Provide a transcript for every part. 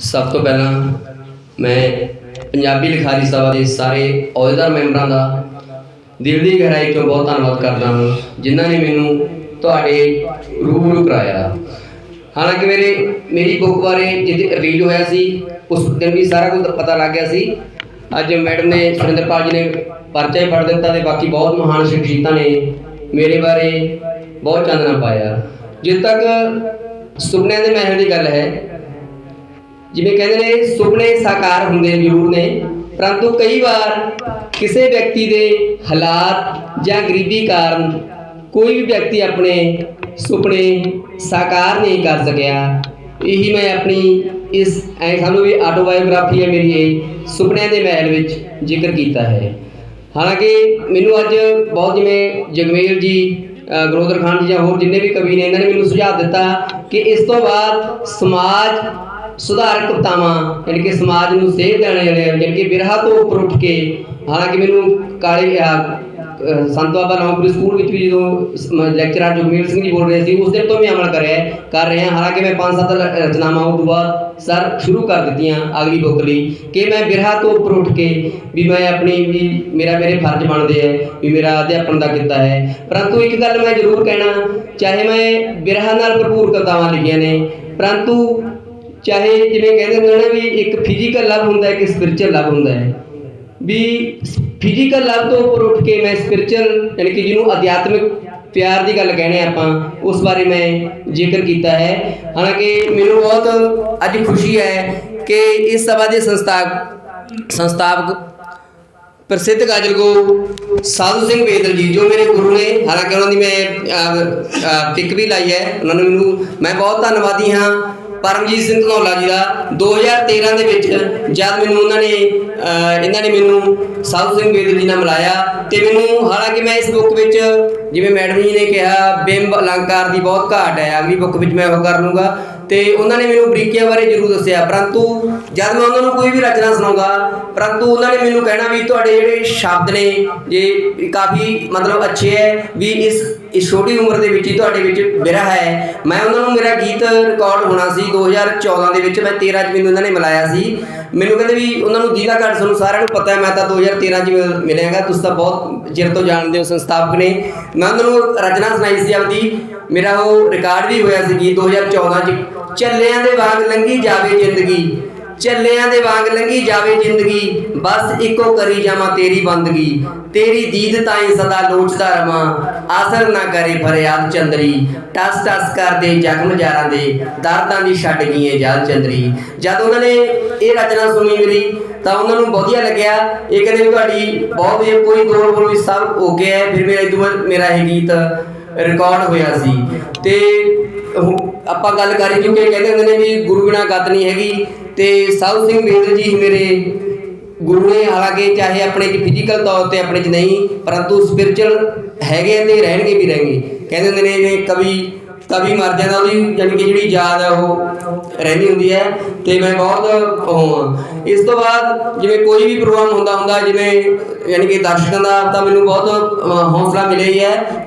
ਸਭ ਤੋਂ ਪਹਿਲਾਂ ਮੈਂ ਪੰਜਾਬੀ ਲਿਖਾਰੀ ਸਭਾ ਦੇ ਸਾਰੇ ਅਹੁਦੇਦਾਰ ਮੈਂਬਰਾਂ ਦਾ ਦਿਲ ਦੀ ਗਹਿਰਾਈ ਤੋਂ ਬਹੁਤ ਧੰਨਵਾਦ ਕਰਦਾ ਹਾਂ, ਜਿਨ੍ਹਾਂ ਨੇ ਮੈਨੂੰ ਤੁਹਾਡੇ ਰੂਬਰੂ ਕਰਾਇਆ। ਹਾਲਾਂਕਿ ਮੇਰੇ, ਮੇਰੀ ਬੁੱਕ ਬਾਰੇ ਜਿੱਦ ਰਿਲੀਜ਼ ਹੋਇਆ ਸੀ, ਉਸ ਦਿਨ ਵੀ ਸਾਰਾ ਕੁਝ ਪਤਾ ਲੱਗ ਗਿਆ ਸੀ। ਅੱਜ ਮੈਡਮ ਨੇ ਸੁਰਿੰਦਰਪਾਲ ਜੀ ਨੇ ਪਰਚਾ ਹੀ ਪੜ੍ਹ ਦਿੱਤਾ ਤੇ ਬਾਕੀ ਬਹੁਤ ਮਹਾਨ ਸ਼ਖਸੀਅਤਾਂ ਨੇ ਮੇਰੇ ਬਾਰੇ ਬਹੁਤ ਚਾਨਣਾ ਪਾਇਆ। ਜਿੱਦ ਤੱਕ ਸੁਪਨਿਆਂ ਦੇ ਮਹਿਲ ਦੀ ਗੱਲ ਹੈ ਜਿਵੇਂ ਕਹਿੰਦੇ ਨੇ ਸੁਪਨੇ ਸਾਕਾਰ ਹੁੰਦੇ ਜ਼ਰੂਰ ਨੇ ਪਰੰਤੂ ਕਈ ਵਾਰ ਕਿਸੇ ਵਿਅਕਤੀ ਦੇ ਹਾਲਾਤ ਜਾਂ ਗਰੀਬੀ ਕਾਰਨ ਕੋਈ ਵੀ ਵਿਅਕਤੀ ਆਪਣੇ ਸੁਪਨੇ ਸਾਕਾਰ ਨਹੀਂ ਕਰ ਸਕਿਆ। ਇਹੀ ਮੈਂ ਆਪਣੀ ਇਸ ਐ ਸਮਝੋ ਵੀ ਆਟੋਬਾਇਓਗ੍ਰਾਫੀ ਹੈ ਮੇਰੀ ਇਹ ਸੁਪਨਿਆਂ ਦੇ ਮਹਿਲ ਵਿੱਚ ਜ਼ਿਕਰ ਕੀਤਾ ਹੈ। ਹਾਲਾਂਕਿ ਮੈਨੂੰ ਅੱਜ ਬਹੁਤ ਜਿਵੇਂ ਜਗਮੇਲ ਜੀ ਅ, ਗਰੋਦਰ ਖਾਨ ਜੀ ਜਾਂ ਹੋਰ ਜਿੰਨੇ ਵੀ ਕਵੀ ਨੇ ਇਹਨਾਂ ਨੇ ਮੈਨੂੰ ਸੁਝਾਅ ਦਿੱਤਾ ਕਿ ਇਸ ਤੋਂ ਬਾਅਦ ਸਮਾਜ ਸੁਧਾਰਕ ਕਵਿਤਾਵਾਂ, ਯਾਨੀ ਕਿ ਸਮਾਜ ਨੂੰ ਸੇਧ ਦੇਣ ਵਾਲੇ, ਯਾਨੀ ਕਿ ਬਿਰਹਾ ਤੋਂ ਉੱਪਰ ਉੱਠ ਕੇ, ਹਾਲਾਂਕਿ ਮੈਨੂੰ ਕਾਲੇ ਸੰਤ ਬਾਬਾ ਰਾਮਪੁਰੀ ਸਕੂਲ ਵਿੱਚ ਵੀ ਜਦੋਂ ਲੈਕਚਰਰ ਜਗਮੇਲ ਸਿੰਘ ਜੀ ਬੋਲ ਰਹੇ ਸੀ, ਉਸ ਦਿਨ ਤੋਂ ਵੀ ਅਮਲ ਕਰ ਰਿਹਾ ਕਰ ਰਿਹਾ, ਹਾਲਾਂਕਿ ਮੈਂ ਪੰਜ ਸੱਤ ਲ- ਰਚਨਾਵਾਂ ਉਹ ਦੁਆ ਸਰ ਸ਼ੁਰੂ ਕਰ ਦਿੱਤੀਆਂ ਅਗਲੀ ਬੁੱਕ ਲਈ, ਕਿ ਮੈਂ ਬਿਰਹਾ ਤੋਂ ਉੱਪਰ ਉੱਠ ਕੇ ਵੀ ਮੈਂ ਆਪਣੀ, ਵੀ ਮੇਰਾ, ਮੇਰੇ ਫਰਜ਼ ਬਣਦੇ ਹੈ ਵੀ ਮੇਰਾ ਅਧਿਆਪਨ ਦਾ ਕਿੱਤਾ ਹੈ। ਪਰੰਤੂ ਇੱਕ ਗੱਲ ਮੈਂ ਜ਼ਰੂਰ ਕਹਿਣਾ, ਚਾਹੇ ਮੈਂ ਬਿਰਹਾ ਨਾਲ ਭਰਪੂਰ ਕਵਿਤਾਵਾਂ ਲਿਖੀਆਂ ਨੇ, ਪਰੰਤੂ ਚਾਹੇ ਜਿਵੇਂ ਕਹਿੰਦੇ ਹੁੰਦੇ ਨੇ ਵੀ ਇੱਕ ਫਿਜ਼ੀਕਲ ਲਵ ਹੁੰਦਾ ਹੈ ਇੱਕ ਸਪਿਰਚੁਅਲ ਲਵ ਹੁੰਦਾ ਹੈ। ਵੀ ਫਿਜ਼ੀਕਲ ਲਵ ਤੋਂ ਉੱਪਰ ਉੱਠ ਕੇ ਮੈਂ ਸਪਿਰਚੁਅਲ ਯਾਨੀ ਕਿ ਜਿਹਨੂੰ ਅਧਿਆਤਮਿਕ ਪਿਆਰ ਦੀ ਗੱਲ ਕਹਿੰਦੇ ਆਪਾਂ, ਉਸ ਬਾਰੇ ਮੈਂ ਜ਼ਿਕਰ ਕੀਤਾ ਹੈ। ਹਾਲਾਂਕਿ ਮੈਨੂੰ ਬਹੁਤ ਅੱਜ ਖੁਸ਼ੀ ਹੈ ਕਿ ਇਸ ਸਭਾ ਦੇ ਸੰਸਥਾਪਕ ਸੰਸਥਾਪਕ ਪ੍ਰਸਿੱਧ ਗਾਜਲ ਗਾਜਲਗੋ ਸਾਧੂ ਸਿੰਘ ਬੇਦਲ ਜੀ, ਜੋ ਮੇਰੇ ਗੁਰੂ ਨੇ, ਹਾਲਾਂਕਿ ਉਹਨਾਂ ਦੀ ਮੈਂ ਪਿਕ ਵੀ ਲਾਈ ਹੈ, ਉਹਨਾਂ ਨੂੰ ਮੈਨੂੰ, ਮੈਂ ਬਹੁਤ ਧੰਨਵਾਦੀ ਹਾਂ। ਪਰਮਜੀਤ ਸਿੰਘ ਧਨੌਲਾ ਜੀ ਦਾ 2013 ਦੇ ਵਿੱਚ ਜਦ ਮੈਨੂੰ ਉਹਨਾਂ ਨੇ ਇਹਨਾਂ ਨੇ ਮੈਨੂੰ ਸਾਧੂ ਸਿੰਘ ਬੇਦਲ ਜੀ ਨਾਲ ਮਿਲਾਇਆ ਤੇ ਮੈਨੂੰ ਹਾਲਾਂਕਿ ਮੈਂ ਇਸ ਬੁੱਕ ਵਿੱਚ ਜਿਵੇਂ ਮੈਡਮ ਜੀ ਨੇ ਕਿਹਾ, ਬਿੰਬ ਅਲੰਕਾਰ ਦੀ ਬਹੁਤ ਘਾਟ ਹੈ, ਅਗਲੀ ਬੁੱਕ ਵਿੱਚ ਮੈਂ ਉਹ ਕਰ ਲੂੰਗਾ। ਤੇ ਉਹਨਾਂ ਨੇ ਮੈਨੂੰ ਬਰੀਕੀਆਂ ਬਾਰੇ ਜ਼ਰੂਰ ਦੱਸਿਆ। ਪਰੰਤੂ ਜਦ ਮੈਂ ਉਹਨਾਂ ਨੂੰ ਕੋਈ ਵੀ ਰਚਨਾ ਸੁਣਾਉਂਗਾ ਪਰੰਤੂ ਉਹਨਾਂ ਨੇ ਮੈਨੂੰ ਕਹਿਣਾ ਵੀ ਤੁਹਾਡੇ ਜਿਹੜੇ ਸ਼ਬਦ ਨੇ, ਜੇ ਕਾਫੀ ਮਤਲਬ ਅੱਛੇ ਹੈ ਵੀ ਇਸ ਇਸ ਛੋਟੀ ਉਮਰ ਦੇ ਵਿੱਚ ਹੀ ਤੁਹਾਡੇ ਵਿੱਚ ਬਿਰਹਾ ਹੈ। ਮੈਂ ਉਹਨਾਂ ਨੂੰ ਮੇਰਾ ਗੀਤ ਰਿਕਾਰਡ ਹੋਣਾ ਸੀ 2014 ਦੇ ਵਿੱਚ, ਮੈਂ 13 ਚ ਮੈਨੂੰ ਉਹਨਾਂ ਨੇ ਮਿਲਾਇਆ ਸੀ। ਮੈਨੂੰ ਕਹਿੰਦੇ ਵੀ ਉਹਨਾਂ ਨੂੰ ਜੀਲਾ ਘਾਟ ਤੁਹਾਨੂੰ ਸਾਰਿਆਂ ਨੂੰ ਪਤਾ ਹੈ, ਮੈਂ ਤਾਂ 2013 ਚ ਮਿਲ- ਮਿਲਿਆਗਾ, ਤੁਸੀਂ ਤਾਂ ਬਹੁਤ ਚਿਰ ਤੋਂ ਜਾਣਦੇ ਹੋ ਸੰਸਥਾਪਕ ਨੇ। ਮੈਂ ਉਹਨਾਂ ਨੂੰ ਰਚਨਾ ਸੁਣਾਈ ਸੀ ਆਪਦੀ, ਮੇਰਾ ਉਹ ਰਿਕਾਰਡ ਵੀ ਹੋਇਆ ਸੀ ਗੀਤ 2014 ਚ। ਚੱਲਿਆਂ ਦੇ ਵਾਂਗ ਲੰਘੀ ਜਾਵੇ ਜ਼ਿੰਦਗੀ, ਚੱਲਿਆਂ ਦੇ ਵਾਂਗ ਲੰਘੀ ਜਾਵੇ ਜ਼ਿੰਦਗੀ, ਬਸ ਇੱਕੋ ਕਰੀ ਜਾਵਾਂ ਤੇਰੀ ਬੰਦਗੀ। ਤੇਰੀ ਦੀਦ ਤਾਈਂ ਸਦਾ ਲੋਚਦਾ ਰਵਾਂ, ਆਸਰ ਨਾ ਕਰੇ ਫਰਿਆਦ ਚੰਦਰੀ। ਟਸ ਟਸ ਕਰਦੇ ਜ਼ਖਮ ਜਾਰਾਂ ਦੇ, ਦਰਦਾਂ ਦੀ ਛੱਡ ਗਈਏ ਜਲ ਚੰਦਰੀ। ਜਦ ਉਹਨਾਂ ਨੇ ਇਹ ਰਚਨਾ ਸੁਣੀ ਮੇਰੀ, ਤਾਂ ਉਹਨਾਂ ਨੂੰ ਵਧੀਆ ਲੱਗਿਆ, ਇਹ ਕਹਿੰਦੇ ਵੀ ਤੁਹਾਡੀ ਬਹੁਤ ਵਧੀਆ ਕੋਈ ਦੋੜ ਬੋਲ ਸਭ ਹੋ ਗਿਆ ਫਿਰ ਮੇਰਾ ਇਦੋਂ ਮੇਰਾ ਇਹ ਗੀਤ ਰਿਕਾਰਡ ਹੋਇਆ ਸੀ। ਤੇ ਉਹ ਆਪਾਂ ਗੱਲ ਕਰੀ ਕਿਉਂਕਿ ਕਹਿੰਦੇ ਹੁੰਦੇ ਨੇ ਵੀ ਗੁਰੂ ਬਿਨਾ ਗੱਤ ਨਹੀਂ ਹੈਗੀ। ਤੇ ਸਾਧੂ ਸਿੰਘ ਬੇਦਲ ਜੀ ਮੇਰੇ ਗੁਰੂ ਨੇ ਹਾਲਾਂਕਿ ਚਾਹੇ ਆਪਣੇ ਚ ਫਿਜ਼ੀਕਲ ਤੌਰ ਤੇ ਆਪਣੇ ਚ ਨਹੀਂ ਪਰੰਤੂ ਸਪਿਰਚੁਅਲ ਹੈਗੇ ਆ ਤੇ ਰਹਿਣਗੇ ਵੀ ਰਹਿਣਗੇ। ਕਹਿੰਦੇ ਹੁੰਦੇ ਨੇ ਜਿਵੇਂ ਕਵੀ ਕਵੀ ਮਰ ਜਾਂਦਾ ਉਹਦੀ ਯਾਨੀ ਕਿ ਜਿਹੜੀ ਯਾਦ ਹੈ ਉਹ ਰਹਿੰਦੀ ਹੁੰਦੀ ਹੈ। ਤੇ ਮੈਂ ਬਹੁਤ ਉਹ ਹਾਂ। ਇਸ ਤੋਂ ਬਾਅਦ ਜਿਵੇਂ ਕੋਈ ਵੀ ਪ੍ਰੋਗਰਾਮ ਹੁੰਦਾ ਹੁੰਦਾ ਜਿਵੇਂ ਯਾਨੀ ਕਿ ਦਰਸ਼ਕਾਂ ਦਾ ਤਾਂ ਮੈਨੂੰ ਬਹੁਤ ਅਹ, ਹੌਸਲਾ ਮਿਲਿਆ ਹੀ ਹੈ।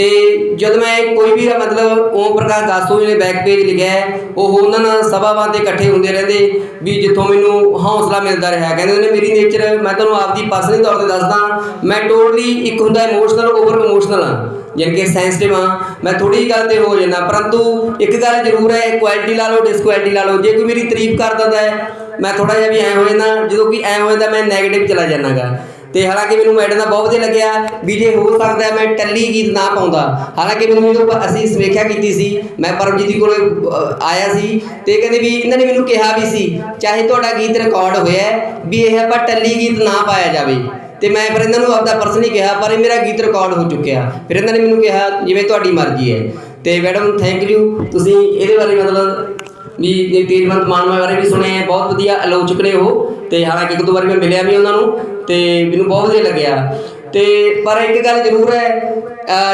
ਤੇ ਜਦ ਮੈਂ ਕੋਈ ਵੀ ਮਤਲਬ ਓਮ ਪ੍ਰਕਾਸ਼ ਦਾਸੂ ਜੀ ਨੇ ਬੈਕ ਪੇਜ ਲਿਖਿਆ ਹੈ, ਉਹ ਉਹਨਾਂ ਨਾਲ ਸਭਾਵਾਂ ਤੇ ਇਕੱਠੇ ਹੁੰਦੇ ਰਹਿੰਦੇ ਵੀ ਜਿੱਥੋਂ ਮੈਨੂੰ ਹੌਸਲਾ ਮਿਲਦਾ ਰਿਹਾ। ਕਹਿੰਦੇ ਨੇ, ਮੇਰੀ ਨੇਚਰ ਮੈਂ ਤੁਹਾਨੂੰ ਆਪਦੀ ਪਰਸਨਲੀ ਤੌਰ ਤੇ ਦੱਸਦਾ, ਮੈਂ ਟੋਟਲੀ ਇੱਕ ਹੁੰਦਾ ਇਮੋਸ਼ਨਲ ਓਵਰ ਇਮੋਸ਼ਨਲ ਹਾਂ। ਯਾਨੀ ਕਿ ਸੈਂਸਿਟਿਵ ਹਾਂ। ਮੈਂ ਥੋੜੀ ਗੱਲ ਤੇ ਹੋ ਜਾਂਦਾ, ਪਰੰਤੂ ਇੱਕ ਗੱਲ ਜ਼ਰੂਰ ਹੈ ਕੁਆਲਿਟੀ ਲਾ ਲਓ ਡਿਸਕੁਆਲਿਟੀ ਲਾ ਲਓ। ਜੇ ਕੋਈ ਮੇਰੀ ਤਾਰੀਫ ਕਰ ਦਿੰਦਾ ਹੈ, ਮੈਂ ਥੋੜਾ ਜਿਹਾ ਵੀ ਐ ਹੋ ਜਾਂਦਾ, ਜਦੋਂ ਕਿ ਐ ਹੋ ਜਾਂਦਾ, ਮੈਂ 네ਗੇਟਿਵ ਚਲਾ ਜਾਂਦਾਗਾ। ਤੇ ਹਾਲਾਂਕਿ ਮੈਨੂੰ ਮੈਡਮ ਦਾ ਬਹੁਤ ਵਧੀਆ ਲੱਗਿਆ ਵੀ ਜੇ ਹੋ ਸਕਦਾ ਮੈਂ ਟੱਲੀ ਗੀਤ ਨਾ ਪਾਉਂਦਾ। ਹਾਲਾਂਕਿ ਮੈਨੂੰ ਜਦੋਂ ਅਸੀਂ ਸਮੀਖਿਆ ਕੀਤੀ ਸੀ, ਮੈਂ ਪਰਮਜੀਤ ਜੀ ਕੋਲ ਆਇਆ ਸੀ ਤੇ ਕਹਿੰਦੇ ਵੀ ਇਹਨਾਂ ਨੇ ਮੈਨੂੰ ਕਿਹਾ ਵੀ ਸੀ, ਚਾਹੇ ਤੁਹਾਡਾ ਗੀਤ ਰਿਕਾਰਡ ਹੋਇਆ ਵੀ ਇਹ ਆਪਾਂ ਟੱਲੀ ਗੀਤ ਨਾ ਪਾਇਆ ਜਾਵੇ। ਤੇ ਮੈਂ ਫਿਰ ਇਹਨਾਂ ਨੂੰ ਆਪਦਾ ਪਰਸਨਲੀ ਕਿਹਾ, ਪਰ ਇਹ ਮੇਰਾ ਗੀਤ ਰਿਕਾਰਡ ਹੋ ਚੁੱਕਿਆ। ਫਿਰ ਇਹਨਾਂ ਨੇ ਮੈਨੂੰ ਕਿਹਾ, ਜਿਵੇਂ ਤੁਹਾਡੀ ਮਰਜ਼ੀ ਹੈ। ਤੇ ਮੈਡਮ ਥੈਂਕ ਯੂ ਤੁਸੀਂ ਇਹਦੇ ਬਾਰੇ ਮਤਲਬ ਵੀ ਜੇ ਤੇਜਵੰਤ ਮਾਨਵਾ ਬਾਰੇ ਵੀ ਸੁਣੇ ਆ ਬਹੁਤ ਵਧੀਆ ਆਲੋਚਕ ਨੇ ਉਹ। ਤੇ ਹਾਲਾਂਕਿ ਇੱਕ ਦੋ ਵਾਰੀ ਮੈਂ ਮਿਲਿਆ ਵੀ ਉਹਨਾਂ ਨੂੰ ਤੇ ਮੈਨੂੰ ਬਹੁਤ ਵਧੀਆ ਲੱਗਿਆ। ਤੇ ਪਰ ਇੱਕ ਗੱਲ ਜ਼ਰੂਰ ਹੈ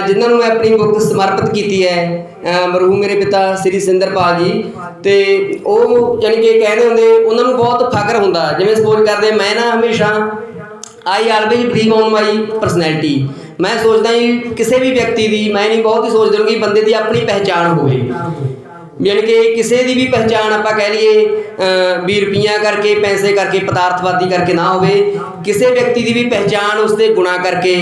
ਜਿਨ੍ਹਾਂ ਨੂੰ ਮੈਂ ਆਪਣੀ ਬੁੱਕ ਸਮਰਪਿਤ ਕੀਤੀ ਹੈ ਅਹ ਮਰਹੂਮ ਮੇਰੇ ਪਿਤਾ ਸ੍ਰੀ ਸਿੰਦਰਪਾਲ ਜੀ, ਤੇ ਉਹ ਯਾਨੀ ਕਿ ਕਹਿੰਦੇ ਹੁੰਦੇ ਉਹਨਾਂ ਨੂੰ ਬਹੁਤ ਫਖਰ ਹੁੰਦਾ, ਜਿਵੇਂ ਸਪੋਜ਼ ਕਰਦੇ, ਮੈਂ ਨਾ ਹਮੇਸ਼ਾ I always believe on my personality. ਮੈਂ ਸੋਚਦਾ ਜੀ, ਕਿਸੇ ਵੀ ਵਿਅਕਤੀ ਦੀ, ਮੈਂ ਨਹੀਂ ਬਹੁਤ ਹੀ ਸੋਚਦਾ ਕਿ ਬੰਦੇ ਦੀ ਆਪਣੀ ਪਹਿਚਾਣ ਹੋਵੇ। ਯਾਨੀ ਕਿ ਕਿਸੇ ਦੀ ਵੀ ਪਹਿਚਾਣ ਆਪਾਂ ਕਹਿ ਲਈਏ ਵੀ ਰੁਪਈਆਂ ਕਰਕੇ, ਪੈਸੇ ਕਰਕੇ, ਪਦਾਰਥਵਾਦੀ ਕਰਕੇ ਨਾ ਹੋਵੇ, ਕਿਸੇ ਵਿਅਕਤੀ ਦੀ ਵੀ ਪਹਿਚਾਣ ਉਸਦੇ ਗੁਣਾ ਕਰਕੇ,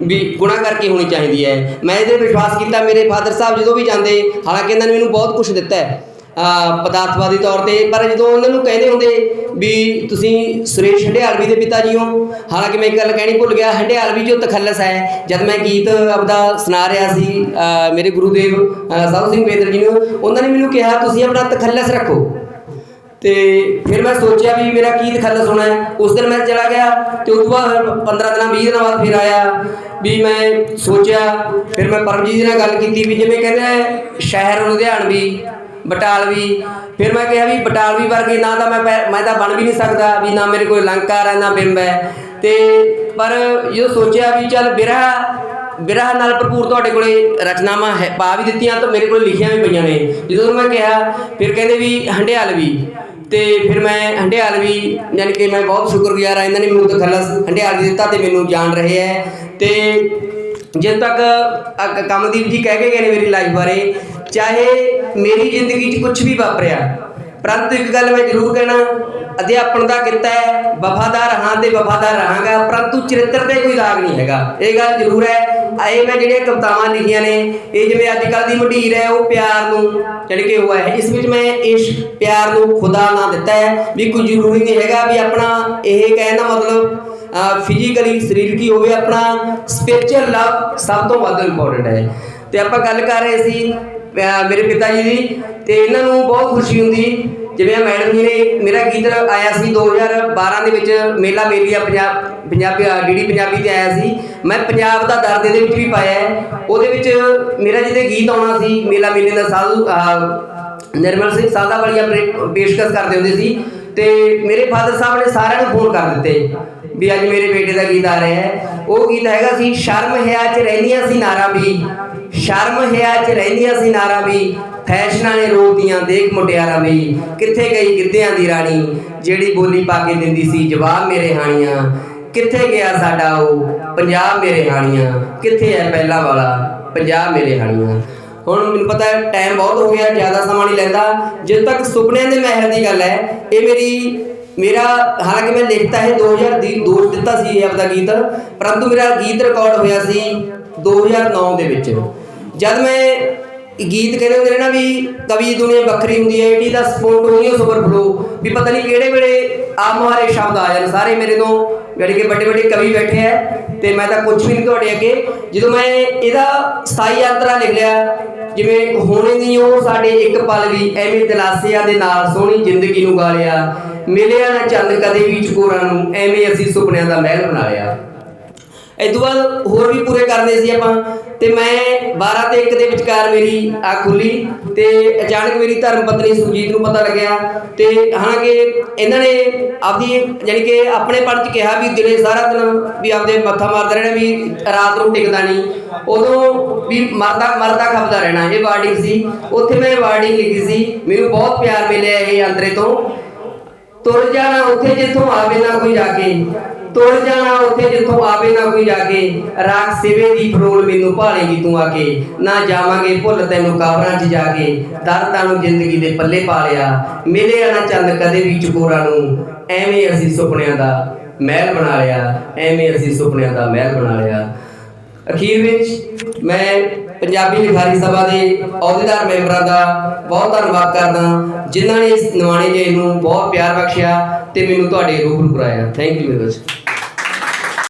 ਵੀ ਗੁਣਾ ਕਰਕੇ ਹੋਣੀ ਚਾਹੀਦੀ ਹੈ। ਮੈਂ ਇਹਦੇ ਵਿਸ਼ਵਾਸ ਕੀਤਾ, ਮੇਰੇ ਫਾਦਰ ਸਾਹਿਬ ਜਦੋਂ ਵੀ ਜਾਂਦੇ, ਹਾਲਾਂਕਿ ਇਹਨਾਂ ਨੇ ਮੈਨੂੰ ਬਹੁਤ ਕੁਝ ਦਿੱਤਾ ਹੈ। ਪਦਾਰਥਵਾਦੀ ਤੌਰ ਤੇ ਪਰ ਜਦੋਂ ਉਹਨਾਂ ਨੂੰ ਕਹਿੰਦੇ ਹੁੰਦੇ ਵੀ ਤੁਸੀਂ ਸੁਰੇਸ਼ ਹੰਡਿਆਲਵੀ ਦੇ ਪਿਤਾ ਜੀ ਹੋ ਹਾਲਾਂਕਿ ਮੈਂ ਇੱਕ ਗੱਲ ਕਹਿਣੀ ਭੁੱਲ ਗਿਆ ਹੰਡਿਆਲਵੀ ਜੋ ਤਖੱਲਸ ਹੈ ਜਦ ਮੈਂ ਗੀਤ ਆਪਦਾ ਸੁਣਾ ਰਿਹਾ ਸੀ ਮੇਰੇ ਗੁਰੂਦੇਵ ਅ, ਸਾਧੂ ਸਿੰਘ ਬੇਦਰ ਜੀ ਨੂੰ ਉਹਨਾਂ ਨੇ ਮੈਨੂੰ ਕਿਹਾ ਤੁਸੀਂ ਆਪਣਾ ਤਖੱਲਸ ਰੱਖੋ। ਤੇ ਫਿਰ ਮੈਂ ਸੋਚਿਆ ਵੀ ਮੇਰਾ ਕੀ ਤਖੱਲਸ ਹੋਣਾ ਹੈ। ਉਸ ਦਿਨ ਮੈਂ ਚਲਾ ਗਿਆ ਤੇ ਉਸ ਤੋਂ ਬਾਅਦ 15 ਦਿਨਾਂ 20 ਦਿਨਾਂ ਬਾਅਦ ਫਿਰ ਆਇਆ ਵੀ ਮੈਂ ਸੋਚਿਆ ਫਿਰ ਮੈਂ ਪਰਮਜੀਤ ਜੀ ਨਾਲ ਗੱਲ ਕੀਤੀ ਵੀ ਜਿਵੇਂ ਕਹਿੰਦਾ ਆ, ਸ਼ਹਿਰ ਲੁਧਿਆਣਵੀ ਬਟਾਲਵੀ ਫਿਰ ਮੈਂ ਕਿਹਾ ਵੀ ਬਟਾਲਵੀ ਵਰਗੇ, ਨਾ ਤਾਂ ਮੈਂ ਪੈ- ਮੈਂ ਤਾਂ ਬਣ ਵੀ ਨਹੀਂ ਸਕਦਾ ਵੀ ਨਾ ਮੇਰੇ ਕੋਲ ਅਲੰਕਾਰ ਹੈ, ਨਾ ਬਿੰਬ ਹੈ। ਤੇ ਪਰ ਜਦੋਂ ਸੋਚਿਆ ਵੀ ਚੱਲ ਬਿਰਹਾ ਬਿਰਹਾ ਨਾਲ ਭਰਪੂਰ ਤੁਹਾਡੇ ਕੋਲੇ ਰਚਨਾਵਾਂ ਹੈ, ਪਾ ਵੀ ਦਿੱਤੀਆਂ ਤਾਂ ਮੇਰੇ ਕੋਲ ਲਿਖੀਆਂ ਵੀ ਪਈਆਂ ਨੇ। ਜਦੋਂ ਮੈਂ ਕਿਹਾ, ਫਿਰ ਕਹਿੰਦੇ ਵੀ ਹੰਡਿਆਲਵੀ ਤੇ ਫਿਰ ਮੈਂ ਹੰਡਿਆਲਵੀ ਯਾਨੀ ਕਿ ਮੈਂ ਬਹੁਤ ਸ਼ੁਕਰਗੁਜ਼ਾਰ ਆ ਇਹਨਾਂ ਨੇ ਮੈਨੂੰ ਤਖਲਸ ਹੰਡਿਆਲਵੀ ਦਿੱਤਾ ਤੇ ਮੈਨੂੰ ਜਾਣ ਰਹੇ ਹੈ। ਤੇ ਜਦ ਤੱਕ ਅ- ਜੀ ਕਹਿ ਕੇ ਗਏ ਨੇ ਮੇਰੀ ਲਾਈਫ ਬਾਰੇ ਚਾਹੇ ਮੇਰੀ ਜ਼ਿੰਦਗੀ 'ਚ ਕੁਝ ਵੀ ਵਾਪਰਿਆ, ਪਰੰਤੂ ਇੱਕ ਗੱਲ ਮੈਂ ਜ਼ਰੂਰ ਕਹਿਣਾ, ਅਧਿਆਪਨ ਦਾ ਕਿੱਤਾ ਹੈ, ਵਫਾਦਾਰ ਹਾਂ ਤੇ ਵਫਾਦਾਰ ਰਹਾਂਗਾ, ਪਰੰਤੂ ਚਰਿੱਤਰ ਤੇ ਕੋਈ ਰਾਗ ਨਹੀਂ ਹੈਗਾ। ਇਹ ਗੱਲ ਜ਼ਰੂਰ ਹੈ ਇਹ ਮੈਂ ਜਿਹੜੀਆਂ ਕਵਿਤਾਵਾਂ ਲਿਖੀਆਂ ਨੇ, ਇਹ ਜਿਵੇਂ ਅੱਜ ਕੱਲ ਦੀ ਮੰਡੀਰ ਹੈ, ਉਹ ਪਿਆਰ ਨੂੰ ਜਿਹੜੀ ਕਿ ਹੋਇਆ ਹੈ, ਇਸ ਵਿੱਚ ਮੈਂ ਇਸ ਪਿਆਰ ਨੂੰ ਖੁਦਾ ਨਾ ਦਿੱਤਾ ਹੈ, ਵੀ ਕੋਈ ਜ਼ਰੂਰੀ ਨਹੀਂ ਹੈਗਾ ਵੀ ਆਪਣਾ ਇਹ ਕਹਿਣ ਦਾ ਮਤਲਬ ਫਿਜ਼ੀਕਲੀ ਸਰੀਰਕੀ ਹੋਵੇ, ਆਪਣਾ ਸਪਿਰਚੁਅਲ ਲਵ ਸਭ ਤੋਂ ਵੱਧ ਇੰਪੋਰਟੈਂਟ ਹੈ। ਤੇ ਆਪਾਂ ਗੱਲ ਕਰ ਰਹੇ ਸੀ ਮੇਰੇ ਪਿਤਾ ਜੀ ਦੀ ਤੇ ਇਹਨਾਂ ਨੂੰ ਬਹੁਤ ਖੁਸ਼ੀ ਹੁੰਦੀ। ਜਿਵੇਂ ਮੈਡਮ ਜੀ ਨੇ ਮੇਰਾ ਗੀਤ ਆਇਆ ਸੀ 2012 ਦੇ ਵਿੱਚ, ਮੇਲਾ ਮੇਲੀਆ ਪੰਜਾਬ, ਪੰਜਾਬੀ ਡੀਡੀ ਪੰਜਾਬੀ ਤੇ ਆਇਆ ਸੀ। ਮੈਂ ਪੰਜਾਬ ਦਾ ਦਰਦ ਇਹਦੇ ਵਿੱਚ ਵੀ ਪਾਇਆ ਹੈ। ਉਹਦੇ ਵਿੱਚ ਮੇਰਾ ਜਿਹਦੇ ਗੀਤ ਆਉਣਾ ਸੀ, ਮੇਲਾ ਮੇਲੇ ਦਾ ਸਾਧੂ ਨਿਰਮਲ ਸਿੰਘ ਸਾਦਾ ਵਾਲੀਆ ਪੇਸ਼ਕਸ਼ ਕਰਦੇ ਹੁੰਦੇ ਸੀ। ਤੇ ਮੇਰੇ ਫਾਦਰ ਸਾਹਿਬ ਨੇ ਸਾਰਿਆਂ ਨੂੰ ਫੋਨ ਕਰ ਦਿੱਤੇ ਵੀ ਅੱਜ ਮੇਰੇ ਬੇਟੇ ਦਾ ਗੀਤ ਆ ਰਿਹਾ ਹੈ। ਉਹ ਗੀਤ ਹੈਗਾ ਸੀ, ਸ਼ਰਮ ਹਿਆ ਚ ਰਹਿੰਦੀਆਂ ਸੀ ਨਾਰਾ ਵੀ। ਸ਼ਰਮ ਹਿਆ ਚ ਰਹਿੰਦੀਆਂ ਸੀ ਨਾਰਾ ਵੀ। ਫੈਸ਼ਨਾਂ ਨੇ ਰੋਦੀਆਂ ਦੇਖ ਮੁਟਿਆਰਾਂ ਵੀ। ਕਿੱਥੇ ਗਈ ਗਿੱਧਿਆਂ ਦੀ ਰਾਣੀ? ਜਿਹੜੀ ਬੋਲੀ ਪਾ ਕੇ ਦਿੰਦੀ ਸੀ, ਜਵਾਬ ਮੇਰੇ ਹਾਣੀਆਂ। ਕਿੱਥੇ ਗਿਆ ਸਾਡਾ ਉਹ? ਪੰਜਾਬ ਮੇਰੇ ਹਾਣੀਆਂ। ਕਿੱਥੇ ਹੈ ਪਹਿਲਾਂ ਵਾਲਾ? ਪੰਜਾਬ ਮੇਰੇ ਹਾਣੀਆਂ। ਹੁਣ ਮੈਨੂੰ ਪਤਾ ਹੈ ਟਾਈਮ ਬਹੁਤ ਹੋ ਗਿਆ, ਜ਼ਿਆਦਾ ਸਮਾਂ ਨਹੀਂ ਲੈਂਦਾ। ਜਦ ਤੱਕ ਸੁਪਨਿਆਂ ਦੇ ਮਹਿਲ ਦੀ ਗੱਲ ਹੈ, ਇਹ ਮੇਰੀ, ਮੇਰਾ, ਹਾਲਾਂਕਿ ਮੈਂ ਲਿਖਤਾ ਹੈ 2000 ਦੀ ਦੋਸ਼ ਦਿੱਤਾ ਸੀ ਇਹ ਆਪਦਾ ਗੀਤ। ਪਰੰਤੂ ਮੇਰਾ ਗੀਤ ਰਿਕਾਰਡ ਹੋਇਆ ਸੀ 2009 ਦੇ ਵਿੱਚ। ਜਦ ਮੈਂ ਗੀਤ ਕਹਿੰਦੇ ਹੁੰਦੇ ਨੇ ਨਾ ਵੀ ਕਵੀ ਦੁਨੀਆ ਵੱਖਰੀ ਹੁੰਦੀ ਹੈ ਇਟ ਸਪੋਰਟ ਦਾ ਸਪੋਂਟੇਨੀਅਸ ਓਵਰਫਲੋ ਵੀ ਪਤਾ ਨਹੀਂ ਕਿਹੜੇ ਵੇਲੇ ਆਪ ਮੁਹਾਰੇ ਸ਼ਬਦ ਆ ਜਾਣ। ਸਾਰੇ ਮੇਰੇ ਤੋਂ ਜਿਹੜੇ ਕਿ ਵੱਡੇ ਵੱਡੇ ਕਵੀ ਬੈਠੇ ਆ ਤੇ ਮੈਂ ਤਾਂ ਕੁਝ ਵੀ ਨਹੀਂ ਤੁਹਾਡੇ ਅੱਗੇ। ਜਦੋਂ ਮੈਂ ਇਹਦਾ ਸਥਾਈ ਯਾਤਰਾ ਲਿਖ ਲਿਆ, ਜਿਵੇਂ ਹੋਣੇ ਦੀ ਉਹ ਸਾਡੇ ਇੱਕ ਪਲ ਵੀ, ਐਵੇਂ ਦਿਲਾਸਿਆਂ ਦੇ ਨਾਲ ਸੋਹਣੀ ਜ਼ਿੰਦਗੀ ਨੂੰ ਗਾਲਿਆ। ਮਿਲਿਆ ਨਾ ਚੰਦ ਕਦੇ ਵੀ ਚਕੋਰਾਂ ਨੂੰ, ਐਵੇਂ ਅਸੀਂ ਸੁਪਨਿਆਂ ਦਾ ਮਹਿਲ ਬਣਾ ਲਿਆ। ਇਹ ਤੋਂ ਬਾਅਦ ਹੋਰ ਵੀ ਪੂਰੇ ਕਰਨੇ ਸੀ ਆਪਾਂ। ਤੇ ਮੈਂ 12 ਤੇ 1 ਦੇ ਵਿਚਕਾਰ ਮੇਰੀ ਆ ਖੁੱਲੀ ਤੇ ਅਚਾਨਕ ਮੇਰੀ ਧਰਮ ਪਤਨੀ ਸੁਜੀਤ ਨੂੰ ਪਤਾ ਲੱਗਿਆ ਤੇ ਹਾਲਾਂਕਿ ਇਹਨਾਂ ਨੇ ਆਪਦੀ ਯਾਨੀ ਕਿ ਆਪਣੇ ਪੜ ਚ ਕਿਹਾ ਵੀ ਦਿਨੇ ਸਾਰਾ ਦਿਨ ਵੀ ਆਪਦੇ ਮੱਥਾ ਮਾਰਦਾ ਰਹਿਣਾ ਵੀ ਰਾਤ ਨੂੰ ਟਿਕਦਾ ਨਹੀਂ। ਉਦੋਂ ਵੀ ਮਰਦਾ ਮਰਦਾ ਖਪਦਾ ਰਹਿਣਾ, ਇਹ ਵਾਰਡਿੰਗ ਸੀ। ਉੱਥੇ ਮੈਂ ਵਾਰਡਿੰਗ ਲਿਖੀ ਸੀ। ਮੈਨੂੰ ਬਹੁਤ ਪਿਆਰ ਮਿਲਿਆ ਇਹ ਅੰਦਰੇ ਤੋਂ। ਤੁਰ ਜਾਣਾ ਉੱਥੇ ਜਿੱਥੋਂ ਆਵੇ ਨਾ ਕੋਈ ਜਾ ਕੇ। ਤੁਰ ਜਾਣਾ ਉੱਥੇ ਜਿੱਥੋਂ ਆਵੇ ਨਾ ਕੋਈ ਜਾ ਕੇ। ਰਾਖ ਸਿਵੇ ਦੀ ਫਰੋਲ ਮੈਨੂੰ ਭਾਲੇਗੀ ਤੂੰ ਆ ਕੇ। ਨਾ ਜਾਵਾਂਗੇ ਭੁੱਲ ਤੈਨੂੰ ਕਾਬਰਾਂ 'ਚ ਜਾ ਕੇ। ਦਰਦਾਂ ਨੂੰ ਜ਼ਿੰਦਗੀ ਦੇ ਪੱਲੇ ਪਾ ਲਿਆ। ਮਿਲਿਆ ਨਾ ਚੰਦ ਕਦੇ ਵੀ ਚਕੋਰਾਂ ਨੂੰ। ਐਵੇਂ ਅਸੀਂ ਸੁਪਨਿਆਂ ਦਾ ਮਹਿਲ ਬਣਾ ਲਿਆ। ਐਵੇਂ ਅਸੀਂ ਸੁਪਨਿਆਂ ਦਾ ਮਹਿਲ ਬਣਾ ਲਿਆ। ਅਖੀਰ ਵਿੱਚ ਮੈਂ ਪੰਜਾਬੀ ਲਿਖਾਰੀ ਸਭਾ ਦੇ ਅਹੁਦੇਦਾਰ ਮੈਂਬਰਾਂ ਦਾ ਬਹੁਤ ਧੰਨਵਾਦ ਕਰਦਾ। ਜਿਨ੍ਹਾਂ ਨੇ ਇਸ ਨਿਮਾਣੇ ਜੇ ਨੂੰ ਬਹੁਤ ਪਿਆਰ ਬਖਸ਼ਿਆ ਤੇ ਮੈਨੂੰ ਤੁਹਾਡੇ ਰੂਬਰੂ ਕਰਾਇਆ। Thank you very much